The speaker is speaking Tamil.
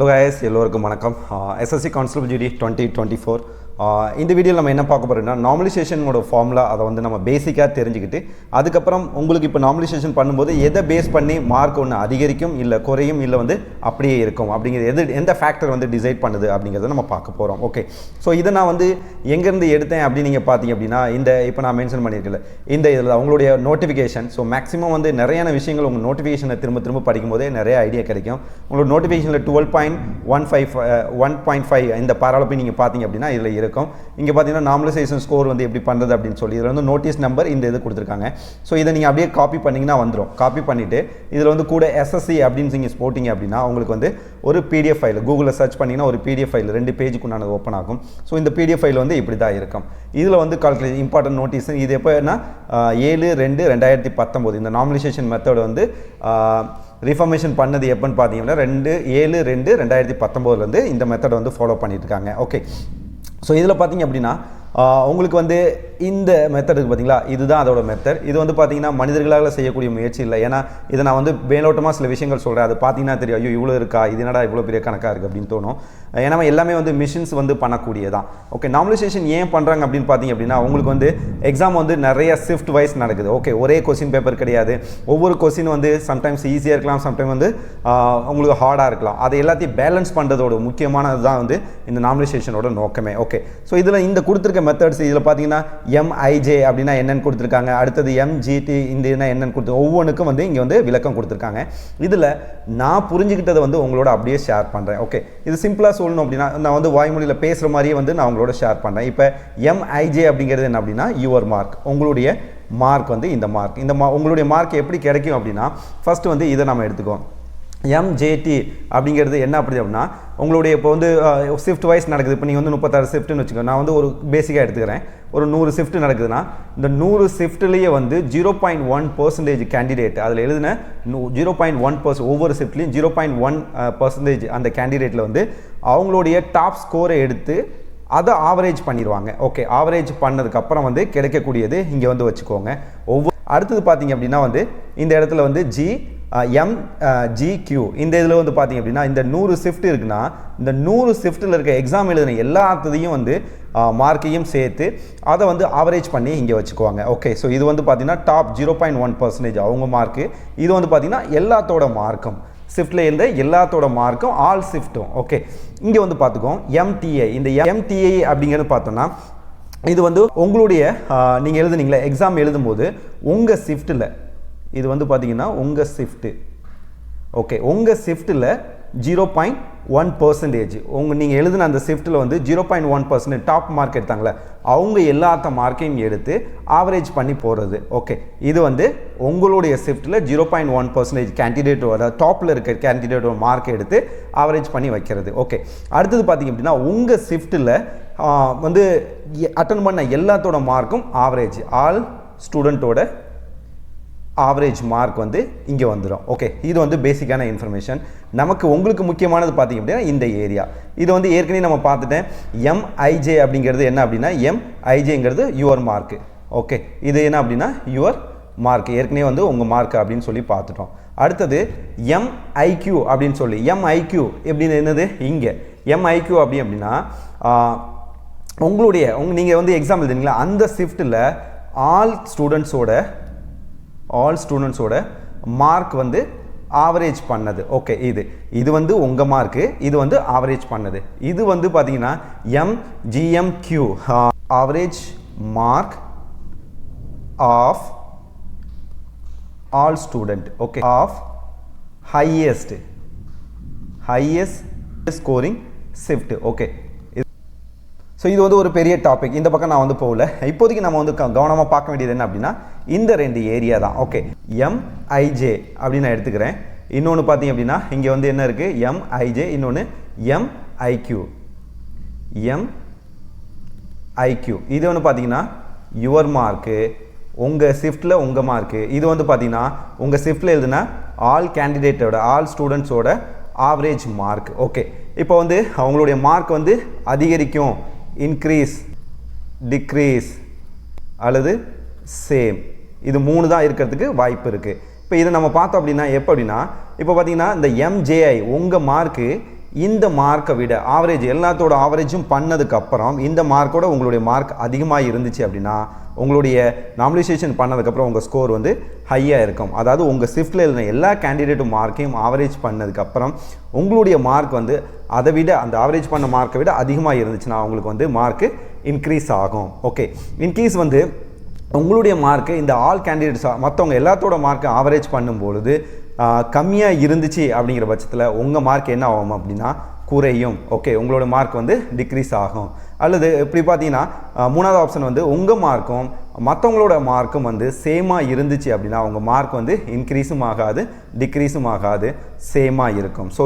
ஹலோ guys எல்லோருக்கும் வணக்கம். SSC constable GD twenty twenty four இந்த வீடியோவில் நம்ம என்ன பார்க்க போகிறோம்னா நார்மலைசேஷனோட ஃபார்முலா அதை வந்து நம்ம பேசிக்காக தெரிஞ்சுக்கிட்டு அதுக்கப்புறம் உங்களுக்கு இப்போ நார்மலைசேஷன் பண்ணும்போது எதை பேஸ் பண்ணி மார்க் ஒன்று அதிகரிக்கும் இல்லை குறையும் இல்லை வந்து அப்படியே இருக்கும் அப்படிங்கிறது எது எந்த ஃபேக்டர் வந்து டிசைட் பண்ணுது அப்படிங்கிறத நம்ம பார்க்க போகிறோம் ஓகே ஸோ இதை நான் வந்து எங்கேருந்து எடுத்தேன் அப்படின்னு நீங்கள் பார்த்தீங்க அப்படின்னா இந்த இப்போ நான் மென்ஷன் பண்ணியிருக்கல இந்த இதில் அவங்களுடைய நோட்டிஃபிகேஷன் ஸோ மேக்ஸிமம் வந்து நிறையான விஷயங்கள் உங்கள் நோட்டிஃபிகேஷனை திரும்ப திரும்ப படிக்கும்போதே நிறைய ஐடியா கிடைக்கும். உங்களோட நோட்டிஃபிகேஷனில் twelve point one five one point five இந்த பாராளப்பை நீங்கள் பார்த்தீங்க அப்படின்னா இதில் இருக்கும் இருக்கும். இங்கே பார்த்தீங்கன்னா நார்மலைசேஷன் ஸ்கோர் வந்து எப்படி பண்ணுறது அப்படின்னு சொல்லி இதில் வந்து நோட்டீஸ் நம்பர் இந்த இது கொடுத்துருக்காங்க. ஸோ இதை நீங்கள் அப்படியே காப்பி பண்ணிங்கன்னா வந்துடும் காப்பி பண்ணிவிட்டு இதில் வந்து கூட எஸ்எஸ்சி அப்படின்னு நீங்கள் போட்டிங்க அப்படின்னா உங்களுக்கு வந்து ஒரு பிடிஎஃப் ஃபைல் கூகுளில் சர்ச் பண்ணிங்கன்னா ஒரு பிடிஎஃப் ஃபைல் ரெண்டு பேஜுக்கு உண்டானது ஓப்பன் ஆகும். ஸோ இந்த பிடிஎஃப் ஃபைல் வந்து இப்படி தான் இருக்கும். இதில் வந்து கால்குலேஷன் இம்பார்ட்டன்ட் நோட்டீஸ் இது எப்போனா ஏழு ரெண்டு ரெண்டாயிரத்தி பத்தொம்போது. இந்த நார்மலைசேஷன் மெத்தட் வந்து ரிஃபர்மேஷன் பண்ணது எப்போன்னு பார்த்தீங்கன்னா ரெண்டு ஏழு ரெண்டு ரெண்டாயிரத்தி பத்தொம்போதுலேருந்து இந்த மெத்தடை வந்து ஃபாலோ பண்ணிட்டு இருக்காங்க. ஓகே ஸோ இதில் பார்த்தீங்க அப்படின்னா உங்களுக்கு வந்து இந்த மெத்தட் இருக்குது பார்த்தீங்களா இதுதான் அதோட மெத்தட் இது வந்து பார்த்தீங்கன்னா மனிதர்களால் செய்யக்கூடிய முயற்சி இல்லை. ஏன்னா இதை நான் வந்து மேலோட்டமாக சில விஷயங்கள் சொல்கிறேன் அது பார்த்தீங்கன்னா தெரியும் ஐயோ இவ்வளோ இருக்கா? இது என்னடா இவ்வளோ பெரிய கணக்காக இருக்குது அப்படின்னு தோணும். ஏன்னா எல்லாமே வந்து மிஷின்ஸ் வந்து பண்ணக்கூடியதான் ஓகே நார்மலைசேஷன் ஏன் பண்ணுறாங்க அப்படின்னு பார்த்தீங்க அப்படின்னா உங்களுக்கு வந்து எக்ஸாம் வந்து நிறைய ஷிஃப்ட் வைஸ் நடக்குது. ஓகே ஒரே கொஸ்டின் பேப்பர் கிடையாது. ஒவ்வொரு கொஸ்டின் வந்து சம்டைம்ஸ் ஈஸியாக இருக்கலாம் சம்டைம் வந்து உங்களுக்கு ஹார்டாக இருக்கலாம். அதை எல்லாத்தையும் பேலன்ஸ் பண்ணுறதோட முக்கியமானது தான் வந்து இந்த நார்மலைசேஷனோட நோக்கமே. ஓகே ஸோ இதில் இந்த கொடுத்துருக்க மெத்தட்ஸ் இதில் பார்த்தீங்கன்னா எம்ஐஜே அப்படின்னா என்னென்னு கொடுத்துருக்காங்க. அடுத்தது எம்ஜிடி இந்த என்னென்னு கொடுத்து ஒவ்வொன்றுக்கும் வந்து இங்கே வந்து விளக்கம் கொடுத்துருக்காங்க. இதில் நான் புரிஞ்சுக்கிட்டதை வந்து உங்களோட அப்படியே ஷேர் பண்ணுறேன் ஓகே இது சிம்பிளாக சொல்லணும் அப்படின்னா நான் வந்து வாய்மொழியில் பேசுகிற மாதிரியே வந்து நான் உங்களோட ஷேர் பண்ணேன் இப்போ எம்ஐஜே அப்படிங்கிறது என்ன அப்படின்னா யுவர் மார்க் உங்களுடைய மார்க் வந்து இந்த மார்க் இந்த மா உங்களுடைய மார்க் எப்படி கிடைக்கும் அப்படின்னா ஃபஸ்ட்டு வந்து இதை நம்ம எடுத்துக்கோம் எம்ஜேடி அப்படிங்கிறது என்ன அப்படி அப்படின்னா உங்களுடைய இப்போ வந்து ஷிஃப்ட் வைஸ் நடக்குது. இப்போ நீங்கள் வந்து முப்பத்தாறு ஷிஃப்ட்னு வச்சுக்கோ நான் வந்து ஒரு பேசிக்காக எடுத்துக்கிறேன். ஒரு நூறு ஷிஃப்ட் நடக்குதுன்னா இந்த நூறு ஷிஃப்ட்லேயே வந்து zero point one percentage candidate அதில் எழுதின ஜீரோ பாயிண்ட் ஒன் பர்சன்ட் ஒவ்வொரு ஷிஃப்ட்லேயும் ஜீரோ பாயிண்ட் ஒன் பர்சன்டேஜ் அந்த கேண்டிடேட்டில் வந்து அவங்களுடைய டாப் ஸ்கோரை எடுத்து அதை ஆவரேஜ் பண்ணிடுவாங்க ஓகே ஆவரேஜ் பண்ணதுக்கப்புறம் வந்து கிடைக்கக்கூடியது இங்கே வந்து வச்சுக்கோங்க. ஒவ்வொரு அடுத்தது பார்த்தீங்க அப்படின்னா வந்து இந்த இடத்துல வந்து ஜி எம் ஜிக்யூ இந்த இதில் வந்து பார்த்தீங்க அப்படின்னா இந்த நூறு ஷிஃப்ட் இருக்குன்னா இந்த நூறு ஷிஃப்ட்டில் இருக்க எக்ஸாம் எழுதின எல்லாத்தையும் வந்து மார்க்கையும் சேர்த்து அதை வந்து ஆவரேஜ் பண்ணி இங்கே வச்சுக்குவாங்க. ஓகே ஸோ இது வந்து பார்த்திங்கன்னா top zero point one percentage அவங்க மார்க்கு இது வந்து பார்த்திங்கன்னா எல்லாத்தோட மார்க்கும் ஷிஃப்ட்டில் இருந்த எல்லாத்தோட மார்க்கும் ஆல் ஷிஃப்ட்டும் ஓகே இங்கே வந்து பார்த்துக்கோம் எம்டிஐ இந்த எம்டிஐ அப்படிங்கிறது பார்த்தோம்னா இது வந்து உங்களுடைய நீங்கள் எழுதுனீங்களே எக்ஸாம் எழுதும்போது உங்கள் ஷிஃப்ட்டில் இது வந்து பார்த்தீங்கன்னா உங்கள் ஷிஃப்ட்டு ஓகே உங்கள் ஷிஃப்ட்டில் ஜீரோ பாயிண்ட் ஒன் பர்சன்டேஜ் உங்கள் நீங்கள் எழுதின அந்த ஷிஃப்ட்டில் வந்து zero point one percentage top mark எடுத்தாங்களே அவங்க எல்லாத்த மார்க்கையும் எடுத்து ஆவரேஜ் பண்ணி போகிறது ஓகே இது வந்து உங்களுடைய ஷிஃப்ட்டில் ஜீரோ பாயிண்ட் ஒன் பர்சன்டேஜ் கேண்டிடேட்டோட டாப்பில் இருக்க கேண்டிடேட்டோட மார்க் எடுத்து ஆவரேஜ் பண்ணி வைக்கிறது. ஓகே அடுத்தது பார்த்திங்க அப்படின்னா உங்கள் ஷிஃப்ட்டில் வந்து அட்டன் பண்ண எல்லாத்தோட மார்க்கும் ஆவரேஜ் ஆல் ஸ்டூடெண்ட்டோட ஆவரேஜ் மார்க் வந்து இங்கே வந்துடும் ஓகே இது வந்து பேசிக்கான இன்ஃபர்மேஷன் நமக்கு உங்களுக்கு முக்கியமானது பார்த்திங்க அப்படின்னா இந்த ஏரியா இது வந்து ஏற்கனவே நம்ம பார்த்துட்டேன். எம்ஐஜே அப்படிங்கிறது என்ன அப்படின்னா எம்ஐஜேங்கிறது யுவர் மார்க்கு ஓகே இது என்ன அப்படின்னா யுவர் மார்க் ஏற்கனவே வந்து உங்கள் மார்க் அப்படின்னு சொல்லி பார்த்துட்டோம். அடுத்தது எம்ஐக்யூ அப்படின்னு சொல்லி எம்ஐக்யூ எப்படின்னு என்னது? இங்கே. எம்ஐக்யூ அப்படி அப்படின்னா உங்களுடைய உங்க நீங்கள் வந்து எக்ஸாம் எழுதுனீங்களா அந்த ஷிஃப்ட்டில் ஆல் ஸ்டூடெண்ட்ஸோட ஆல் ஸ்டூடெண்ட்ஸோட மார்க் வந்து ஆவரேஜ் பண்ணது. ஓகே இது. இது வந்து உங்கள் மார்க்கு இது வந்து ஆவரேஜ் பண்ணது. இது வந்து பார்த்தீங்கன்னா எம் ஜிஎம்கியூ average mark of all student okay of highest highest scoring shift okay so இது வந்து ஒரு பெரிய டாபிக் இந்த பக்கம் நான் வந்து போகல. இப்போதைக்கு நம்ம வந்து கவனமாக பார்க்க வேண்டியது என்ன அப்படின்னா இந்த ரெண்டு ஏரியா தான். ஓகே எம்ஐஜே அப்படின்னு நான் எடுத்துக்கிறேன். இன்னொன்று பார்த்தீங்க அப்படின்னா இங்கே வந்து என்ன இருக்குது எம்ஐஜே இன்னொன்று எம்ஐக்யூ எம்ஐக்யூ இது வந்து பார்த்தீங்கன்னா யுவர் மார்க்கு உங்கள் ஷிஃப்ட்டில் உங்கள் மார்க்கு இது வந்து பார்த்தீங்கன்னா உங்கள் ஷிஃப்ட்டில் எழுதுனா ஆல் கேண்டிடேட்டோட ஆல் ஸ்டூடெண்ட்ஸோட ஆவரேஜ் மார்க் ஓகே இப்போ வந்து அவங்களுடைய மார்க் வந்து அதிகரிக்கும். இன்க்ரீஸ் டிக்ரீஸ் அல்லது சேம் இது மூணு தான் இருக்கிறதுக்கு வாய்ப்பு இருக்குது இப்போ இதை நம்ம பார்த்தோம் அப்படின்னா எப்போ அப்படின்னா இப்போ பார்த்தீங்கன்னா இந்த எம்ஜேஐ உங்கள் மார்க்கு இந்த மார்க்கை விட ஆவரேஜ் எல்லாத்தோட ஆவரேஜும் பண்ணதுக்கப்புறம் இந்த மார்க்கோட உங்களுடைய மார்க் அதிகமாக இருந்துச்சு அப்படின்னா உங்களுடைய நாமினேஷன் பண்ணதுக்கப்புறம் உங்கள் ஸ்கோர் வந்து ஹையாக இருக்கும். அதாவது உங்கள் ஷிஃப்ட்டில் இருந்த எல்லா கேண்டிடேட்டும் மார்க்கையும் ஆவரேஜ் பண்ணதுக்கப்புறம் உங்களுடைய மார்க் வந்து அதை விட அந்த ஆவரேஜ் பண்ண மார்க்கை விட அதிகமாக இருந்துச்சுன்னா உங்களுக்கு வந்து மார்க்கு இன்க்ரீஸ் ஆகும். ஓகே இன்கேஸ் வந்து உங்களுடைய மார்க்கு இந்த ஆல் கேண்டிடேட்ஸாக மற்றவங்க எல்லாத்தோட மார்க்கை ஆவரேஜ் பண்ணும்பொழுது கம்மியாக இருந்துச்சு அப்படிங்கிற பட்சத்தில் உங்கள் மார்க் என்ன ஆகும் அப்படின்னா குறையும். ஓகே உங்களோட மார்க் வந்து டிக்ரீஸ் ஆகும். அல்லது இப்படி பார்த்தீங்கன்னா மூணாவது ஆப்ஷன் வந்து உங்கள் மார்க்கும் மற்றவங்களோட மார்க்கும் வந்து சேமாக இருந்துச்சு அப்படின்னா உங்கள் மார்க் வந்து இன்க்ரீஸும் ஆகாது டிக்ரீஸும் ஆகாது சேமாக இருக்கும். ஸோ